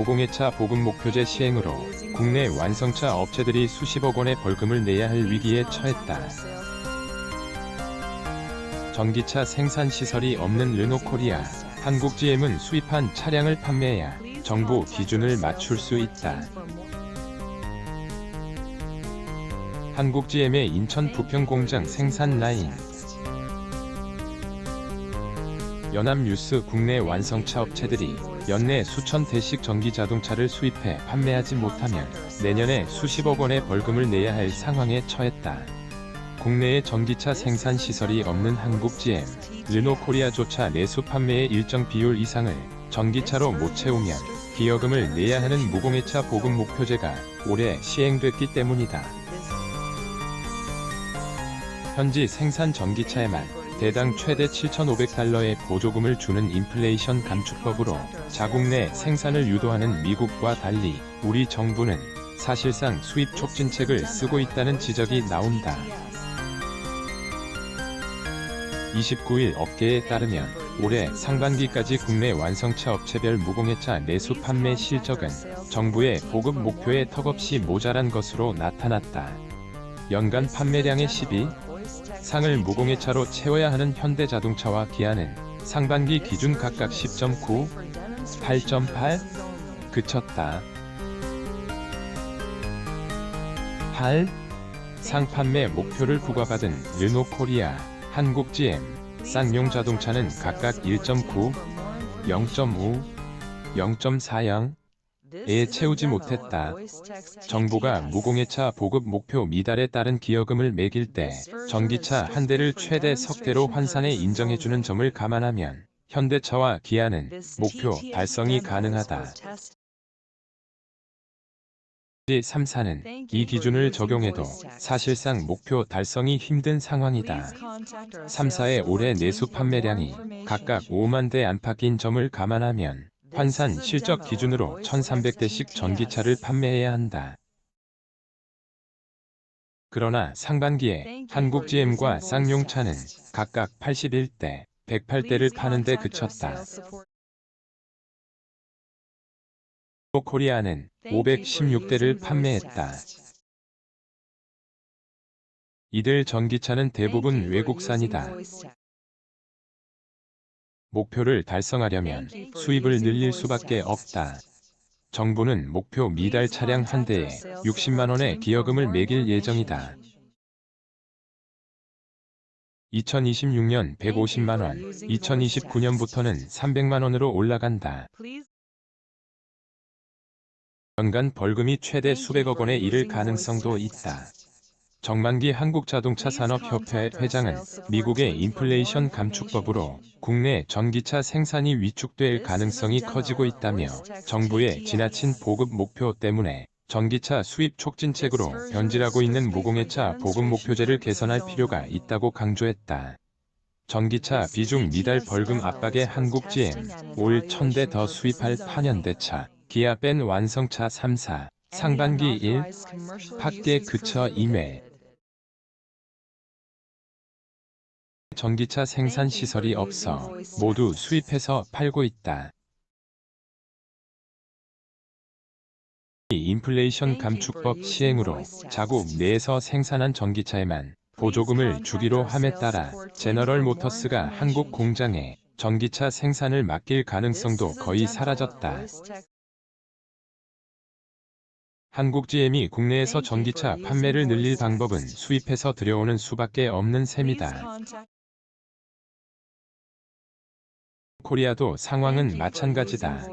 무공해차 보급 목표제 시행으로 국내 완성차 업체들이 수십억 원의 벌금을 내야 할 위기에 처했다. 전기차 생산 시설이 없는 르노코리아, 한국 GM은 수입한 차량을 판매해야 정부 기준을 맞출 수 있다. 한국 GM의 인천 부평 공장 생산 라인 연합뉴스 국내 완성차 업체들이 연내 수천 대씩 전기 자동차를 수입해 판매하지 못하면 내년에 수십억 원의 벌금을 내야 할 상황에 처했다. 국내에 전기차 생산 시설이 없는 한국 GM, 르노 코리아조차 내수 판매의 일정 비율 이상을 전기차로 못 채우면 기여금을 내야 하는 무공해차 보급 목표제가 올해 시행됐기 때문이다. 현지 생산 전기차에만 대당 최대 7,500달러의 보조금을 주는 인플레이션 감축법으로 자국 내 생산을 유도하는 미국과 달리 우리 정부는 사실상 수입 촉진책을 쓰고 있다는 지적이 나온다. 29일 업계에 따르면 올해 상반기까지 국내 완성차 업체별 무공해차 내수 판매 실적은 정부의 보급 목표에 턱없이 모자란 것으로 나타났다. 연간 판매량의 12, 상을 무공해차로 채워야 하는 현대 자동차와 기아는 상반기 기준 각각 10.9, 8.8 그쳤다. 8. 상판매 목표를 부과받은 르노 코리아, 한국 GM, 쌍용 자동차는 각각 1.9, 0.5, 0.40, 에 채우지 못했다. 정부가 무공해차 보급 목표 미달에 따른 기여금을 매길 때 전기차 한 대를 최대 석 대로 환산해 인정해주는 점을 감안하면 현대차와 기아는 목표 달성이 가능하다. 3사는 이 기준을 적용해도 사실상 목표 달성이 힘든 상황이다. 3사의 올해 내수 판매량이 각각 5만 대 안팎인 점을 감안하면 환산 실적 기준으로 1,300대씩 전기차를 판매해야 한다. 그러나 상반기에 한국 GM과 쌍용차는 각각 81대, 108대를 파는데 그쳤다. 코리아는 516대를 판매했다. 이들 전기차는 대부분 외국산이다. 목표를 달성하려면 수입을 늘릴 수밖에 없다. 정부는 목표 미달 차량 한 대에 60만 원의 기여금을 매길 예정이다. 2026년 150만 원, 2029년부터는 300만 원으로 올라간다. 연간 벌금이 최대 수백억 원에 이를 가능성도 있다. 정만기 한국자동차산업협회 회장은 미국의 인플레이션 감축법으로 국내 전기차 생산이 위축될 가능성이 커지고 있다며 정부의 지나친 보급 목표 때문에 전기차 수입 촉진책으로 변질하고 있는 무공해차 보급 목표제를 개선할 필요가 있다고 강조했다. 전기차 비중 미달 벌금 압박에 한국 GM 올 1000대 더 수입할 파년대차 기아 뺀 완성차 3사 상반기 1 밖에 그쳐 임해 전기차 생산 시설이 없어 모두 수입해서 팔고 있다. 이 인플레이션 감축법 시행으로 자국 내에서 생산한 전기차에만 보조금을 주기로 함에 따라 제너럴 모터스가 한국 공장에 전기차 생산을 맡길 가능성도 거의 사라졌다. 한국 GM이 국내에서 전기차 판매를 늘릴 방법은 수입해서 들여오는 수밖에 없는 셈이다. 코리아도 상황은 마찬가지다.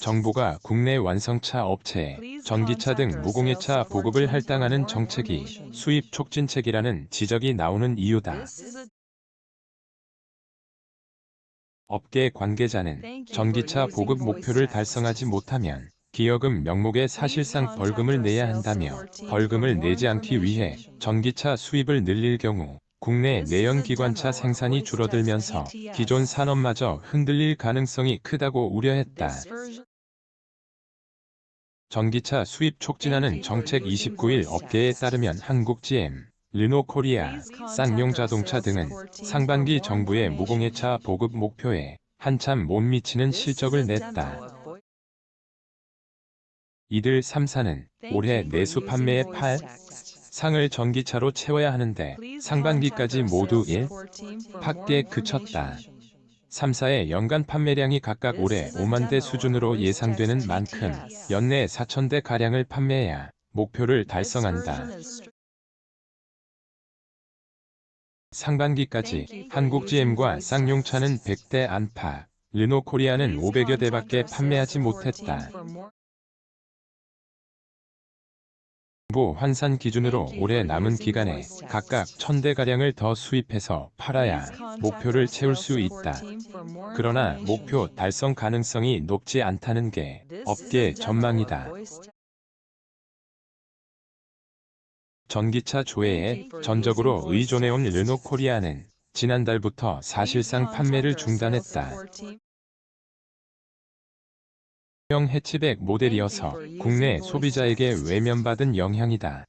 정부가 국내 완성차 업체, 전기차 등 무공해차 보급을 할당하는 정책이 수입 촉진책이라는 지적이 나오는 이유다. 업계 관계자는 전기차 보급 목표를 달성하지 못하면 기여금 명목에 사실상 벌금을 내야 한다며 벌금을 내지 않기 위해 전기차 수입을 늘릴 경우 국내 내연기관차 생산이 줄어들면서 기존 산업마저 흔들릴 가능성이 크다고 우려했다. 전기차 수입 촉진하는 정책 29일 업계에 따르면 한국 GM, 르노 코리아, 쌍용 자동차 등은 상반기 정부의 무공해차 보급 목표에 한참 못 미치는 실적을 냈다. 이들 3사는 올해 내수 판매의 8 상을 전기차로 채워야 하는데 상반기까지 모두 1 팍게 그쳤다. 3사의 연간 판매량이 각각 올해 5만 대 수준으로 예상되는 만큼 연내 4천 대 가량을 판매해야 목표를 달성한다. 상반기까지 한국 GM과 쌍용차는 100대 안팎, 르노 코리아는 500여 대밖에 판매하지 못했다. 정부 환산 기준으로 올해 남은 기간에 각각 1000대가량을 더 수입해서 팔아야 목표를 채울 수 있다. 그러나 목표 달성 가능성이 높지 않다는 게 업계 전망이다. 전기차 조회에 전적으로 의존해온 르노 코리아는 지난달부터 사실상 판매를 중단했다. 형 해치백 모델이어서 국내 소비자에게 외면받은 영향이다.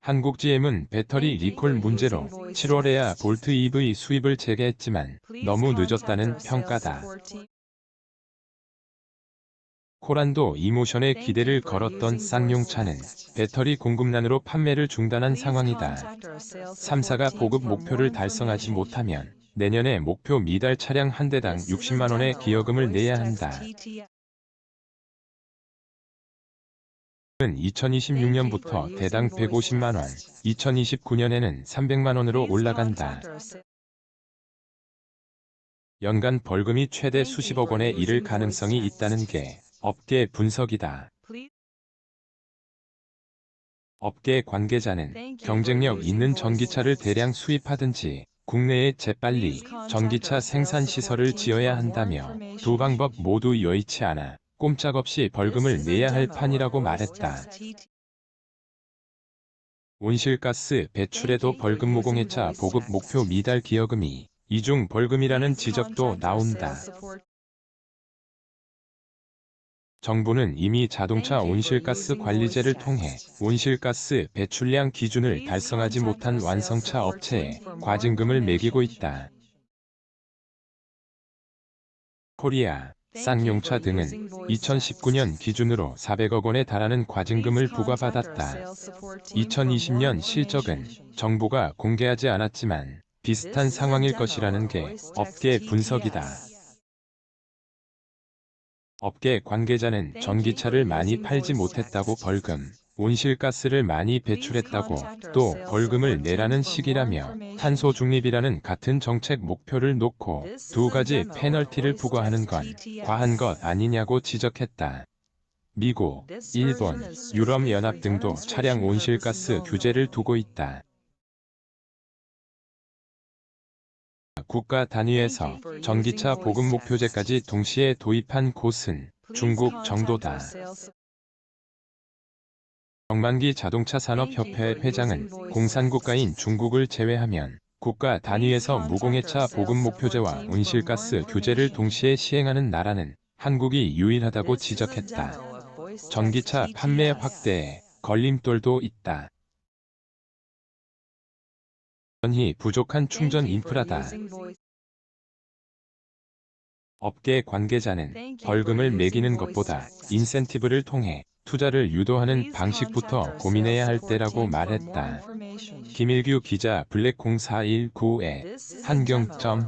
한국 GM은 배터리 리콜 문제로 7월에야 볼트 EV 수입을 재개했지만 너무 늦었다는 평가다. 코란도 이모션에 기대를 걸었던 쌍용차는 배터리 공급난으로 판매를 중단한 상황이다. 3사가 보급 목표를 달성하지 못하면 내년에 목표 미달 차량 한 대당 60만 원의 기여금을 내야 한다. 은 2026년부터 대당 150만 원, 2029년에는 300만 원으로 올라간다. 연간 벌금이 최대 수십억 원에 이를 가능성이 있다는 게 업계 분석이다. 업계 관계자는 경쟁력 있는 전기차를 대량 수입하든지 국내에 재빨리 전기차 생산 시설을 지어야 한다며 두 방법 모두 여의치 않아 꼼짝없이 벌금을 내야 할 판이라고 말했다. 온실가스 배출에도 벌금 무공해차 보급 목표 미달 기여금이 이중 벌금이라는 지적도 나온다. 정부는 이미 자동차 온실가스 관리제를 통해 온실가스 배출량 기준을 달성하지 못한 완성차 업체에 과징금을 매기고 있다. 코리아, 쌍용차 등은 2019년 기준으로 400억 원에 달하는 과징금을 부과받았다. 2020년 실적은 정부가 공개하지 않았지만 비슷한 상황일 것이라는 게 업계 분석이다. 업계 관계자는 전기차를 많이 팔지 못했다고 벌금, 온실가스를 많이 배출했다고 또 벌금을 내라는 시기라며 탄소 중립이라는 같은 정책 목표를 놓고 두 가지 페널티를 부과하는 건 과한 것 아니냐고 지적했다. 미국, 일본, 유럽연합 등도 차량 온실가스 규제를 두고 있다. 국가 단위에서 전기차 보급 목표제까지 동시에 도입한 곳은 중국 정도다. 정만기 자동차 산업협회 회장은 공산국가인 중국을 제외하면 국가 단위에서 무공해차 보급 목표제와 온실가스 규제를 동시에 시행하는 나라는 한국이 유일하다고 지적했다. 전기차 판매 확대에 걸림돌도 있다. 여전히 부족한 충전 인프라다. 업계 관계자는 벌금을 매기는 것보다 인센티브를 통해 투자를 유도하는 방식부터 고민해야 할 때라고 말했다. 김일규 기자 블랙 0419에 한경점